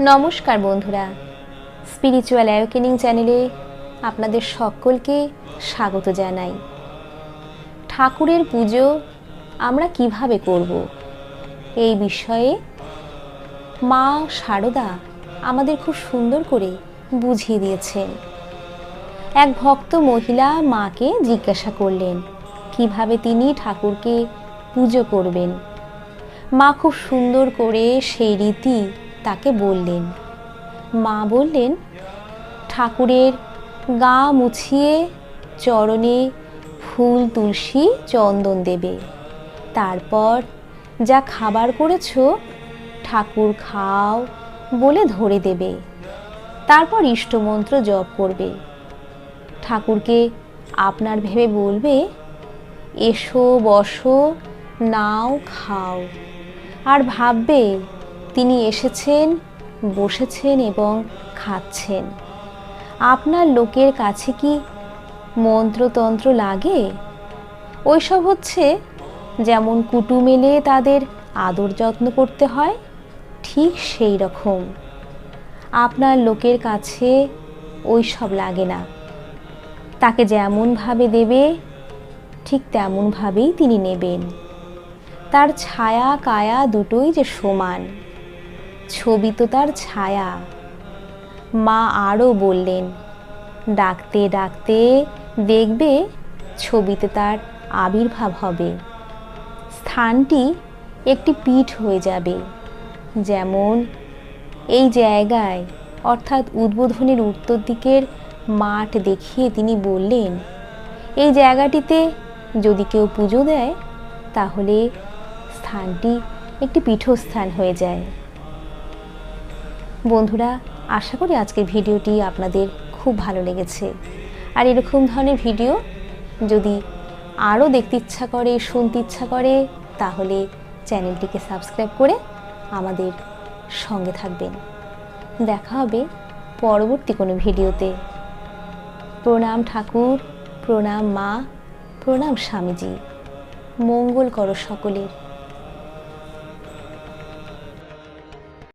নমস্কার বন্ধুরা। Spiritual awakening চ্যানেলে আপনাদের সকলকে স্বাগত জানাই। ঠাকুরের পুজো আমরা কীভাবে করব? এই বিষয়ে মা শারদা আমাদের খুব সুন্দর করে বুঝিয়ে দিয়েছেন। এক ভক্ত মহিলা মাকে জিজ্ঞাসা করলেন, কীভাবে তিনি ঠাকুরকে পুজো করবেন? মা খুব সুন্দর করে সেই রীতি তাকে বললেন, মা বললেন, ঠাকুরের গা মুছিয়ে চরণে ফুল তুলসী চন্দন দেবে। তারপর যা খাবার করেছ, ঠাকুর খাও বলে ধরে দেবে। তারপর ইষ্টমন্ত্র জপ করবে। ঠাকুরকে আপনার ভেবে বলবে, এসো, বসো, নাও, খাও। আর ভাববে তিনি এসেছেন, বসেছেন এবং খাচ্ছেন। আপনার লোকের কাছে কি মন্ত্রতন্ত্র লাগে? ওইসব হচ্ছে যেমন কুটুম এলে তাদের আদর যত্ন করতে হয়, ঠিক সেই রকম। আপনার লোকের কাছে ওই সব লাগে না। তাকে যেমনভাবে দেবে, ঠিক তেমনভাবেই তিনি নেবেন। তার ছায়া কায়া দুটোই যে সমান। ছবি তো তার ছায়া। মা আরও বললেন, ডাকতে ডাকতে দেখবে ছবিতে তার আবির্ভাব হবে। স্থানটি একটি পীঠ হয়ে যাবে। যেমন এই জায়গায়। অর্থাৎ উদ্বোধনের উত্তর দিকের মাঠ দেখিয়ে তিনি বললেন, এই জায়গাটিতে যদি কেউ পুজো দেয়, তাহলে স্থানটি একটি পীঠস্থান হয়ে যায়। বন্ধুরা, আশা করি আজকের ভিডিওটি আপনাদের খুব ভালো লেগেছে। আর এরকম ধরনের ভিডিও যদি আরও দেখতে ইচ্ছা করে, শুনতে ইচ্ছা করে, তাহলে চ্যানেলটিকে সাবস্ক্রাইব করে আমাদের সঙ্গে থাকবেন। দেখা হবে পরবর্তী কোনো ভিডিওতে। প্রণাম ঠাকুর, প্রণাম মা, প্রণাম স্বামীজি। মঙ্গল করো সকলের।